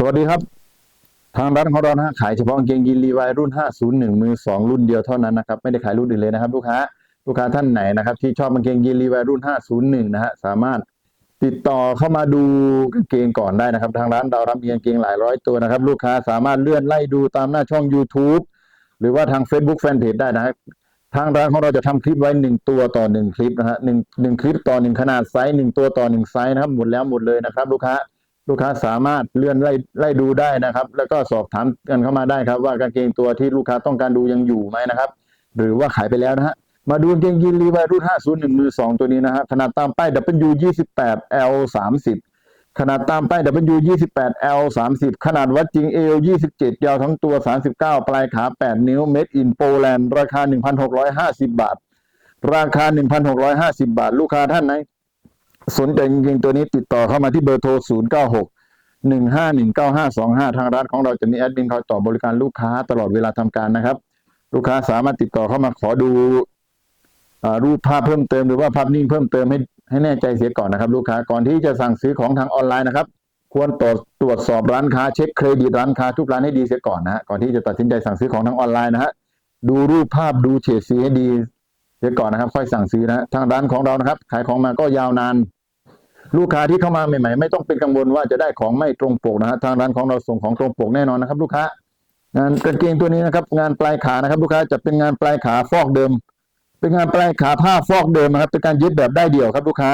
สวัสดีครับ ทางร้านของเรานะฮะขายเฉพาะกางเกงยีนรีวายรุ่น 501 มือ 2 รุ่นเดียวเท่านั้นนะครับไม่ได้ขายรุ่นอื่นเลยนะครับ ลูกค้าลูกค้าท่านไหนนะครับ ที่ชอบกางเกงยีนรีวายรุ่น 501 นะฮะสามารถติดต่อเข้ามาดูกางเกงก่อนได้นะครับ ทางร้านเรารับมีกางเกงหลายร้อยตัวนะครับ ลูกค้าสามารถเลื่อนไล่ดูตามหน้าช่อง YouTube หรือว่าทาง Facebook Fanpage ได้นะครับทางร้านของเราจะทำคลิปไว้หนึ่งตัวต่อหนึ่งคลิปนะฮะหนึ่งหนึ่งคลิปต่อหนึ่งขนาดไซส์หนึ่งตัวต่อหนึ่งไซส์นะครับหมดแล้วหมดเลยนะครับ ลูกค้า ลูกค้าสามารถเลื่อนไล่ไล่ดูได้นะครับ แล้วก็สอบถามกันเข้ามาได้ครับ ว่ากางเกงตัวที่ลูกค้าต้องการดูยังอยู่ไหมนะครับ หรือว่าขายไปแล้วนะฮะมาดูกางเกงยีนรีวายรุ่น501มือ2ตัวนี้นะฮะขนาดตามป้าย W28 L 30ขนาดตามป้าย W28 L 30ขนาดวัดจริง L 27 ยาวทั้งตัว 39 ปลายขา 8 นิ้ว Made in Poland ราคา 1,650 บาท ราคา 1,650 บาท ลูกค้าท่านไหน สนใจกางเกงตัวนี้ติดต่อเข้ามาที่เบอร์โทร 096 1519525 ทางร้านของเราจะมีแอดมินคอยตอบบริการลูกค้าตลอดเวลาทำการนะครับ ลูกค้าสามารถติดต่อเข้ามาขอดูอรูปภาพเพิ่มเติมหรือว่าภาพนิ่งเพิ่มเติมให้ให้แน่ใจเสียก่อนนะครับ ลูกค้าก่อนที่จะสั่งซื้อของทางออนไลน์นะครับ ควรตรวจตรวจสอบร้านค้าเช็คเครดิตร้านค้าทุกร้านให้ดีเสียก่อนนะฮะก่อนที่จะตัดสินใจสั่งซื้อของทางออนไลน์นะฮะดูรูปภาพดูเฉดสีให้ดีเสียก่อนนะครับ ค่อยสั่งซื้อนะทางร้านของเรานะครับ ขายของมาก็ยาวนาน ลูกค้าที่เข้ามาใหม่ๆ ไม่ต้องเป็นกังวลว่าจะได้ของไม่ตรงปกนะฮะทางร้านของเราส่งของตรงปกแน่นอนนะครับ ลูกค้างานกางเกงตัวนี้นะครับ งานปลายขานะครับ ลูกค้าจะเป็นงานปลายขาฟอกเดิม เป็นงานปลายขาผ้าฟอกเดิมนะครับ เป็นการเย็บแบบได้เดี่ยวครับ ลูกค้า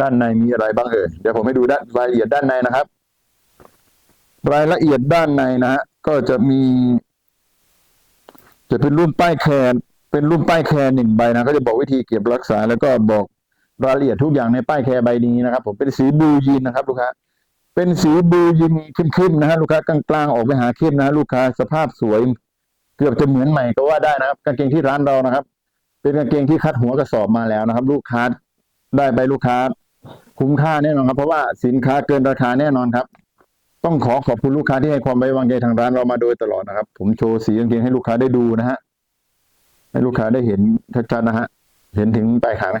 ด้านในมีอะไรบ้างเอ่ยเดี๋ยวผมให้ดูด้านรายละเอียดด้านในนะครับ รายละเอียดด้านในนะฮะก็จะมี จะเป็นรุ่นป้ายแคนเป็นรุ่นป้ายแคนหนึ่งใบนะก็จะบอกวิธีเก็บรักษาแล้วก็บอก รายละเอียดทุกอย่างในป้ายแคร์ใบนี้นะครับ ผมเป็นสีบลูยีนนะครับ ลูกค้าเป็นสีบลูยีนเข้มๆนะฮะลูกค้ากลางๆออกไปหาเข้มนะลูกค้าสภาพสวย เกือบจะเหมือนใหม่ก็ว่าได้นะครับกางเกงที่ร้านเรานะครับ เป็นกางเกงที่คัดหัวกระสอบมาแล้วนะครับ ลูกค้าได้ใบลูกค้า คุ้มค่าแน่นอนครับ เพราะว่าสินค้าเกินราคาแน่นอนครับ ต้องขอขอบคุณลูกค้าที่ให้ความไว้วางใจทางร้านเรามาโดยตลอดนะครับ ผมโชว์สีกางเกงให้ลูกค้าได้ดูนะฮะให้ลูกค้าได้เห็นชัดๆนะฮะเห็นถึงปลายขาไหม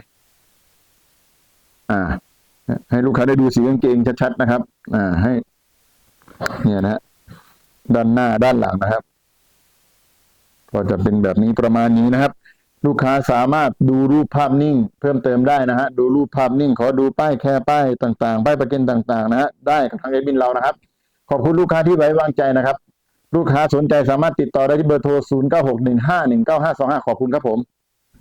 อ่า ให้ลูกค้าได้ดูสีกางเกงชัดๆนะครับ อ่า ให้ เนี่ยนะฮะด้านหน้าด้านหลังนะครับ ก็จะเป็นแบบนี้ประมาณนี้นะครับ ลูกค้าสามารถดูรูปภาพนิ่ง เพิ่มเติมได้นะฮะดูรูปภาพนิ่ง ขอดูป้ายแค่ป้ายต่างๆป้ายประกันต่าง ๆ นะฮะได้กับทางเอบินเรานะครับ ขอบคุณลูกค้าที่ไว้วางใจนะครับ ลูกค้าสนใจสามารถติดต่อได้ที่เบอร์โทร 0961519525 ขอบคุณครับผม